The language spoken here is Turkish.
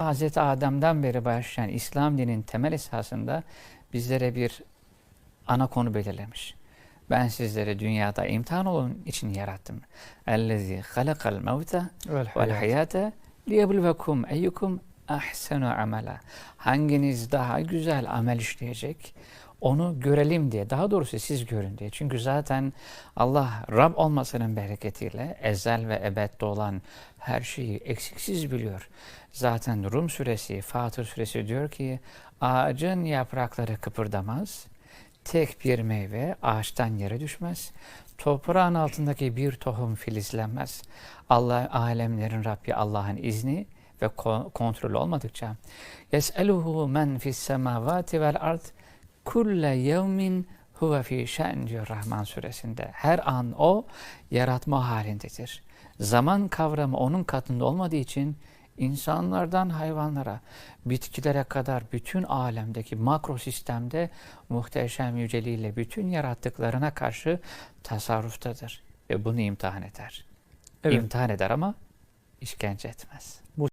Hazreti Adem'den beri başlayan İslam dininin temel esasında bizlere bir ana konu belirlemiş. Ben sizleri dünyada imtihan olun için yarattım. Ellezî halakal mevte vel hayate liyebluvekum eyyukum ahsenu amela. Hanginiz daha güzel amel işleyecek, onu görelim diye, daha doğrusu siz görün diye. Çünkü zaten Allah Rab olmasının bereketiyle ezel ve ebedde olan her şeyi eksiksiz biliyor. Zaten Rum suresi, Fatır suresi diyor ki ağacın yaprakları kıpırdamaz, tek bir meyve ağaçtan yere düşmez, toprağın altındaki bir tohum filizlenmez. Allah alemlerin Rabbi Allah'ın izni ve ko- kontrolü olmadıkça yes'eluhu men fis semavati vel ard kulle yevmin huve fi şen diyor Rahman suresinde. Her an o yaratma halindedir. Zaman kavramı onun katında olmadığı için insanlardan hayvanlara, bitkilere kadar bütün alemdeki makro sistemde muhteşem yüceliğiyle bütün yarattıklarına karşı tasarruftadır. Ve bunu imtihan eder. Evet. İmtihan eder ama işkence etmez.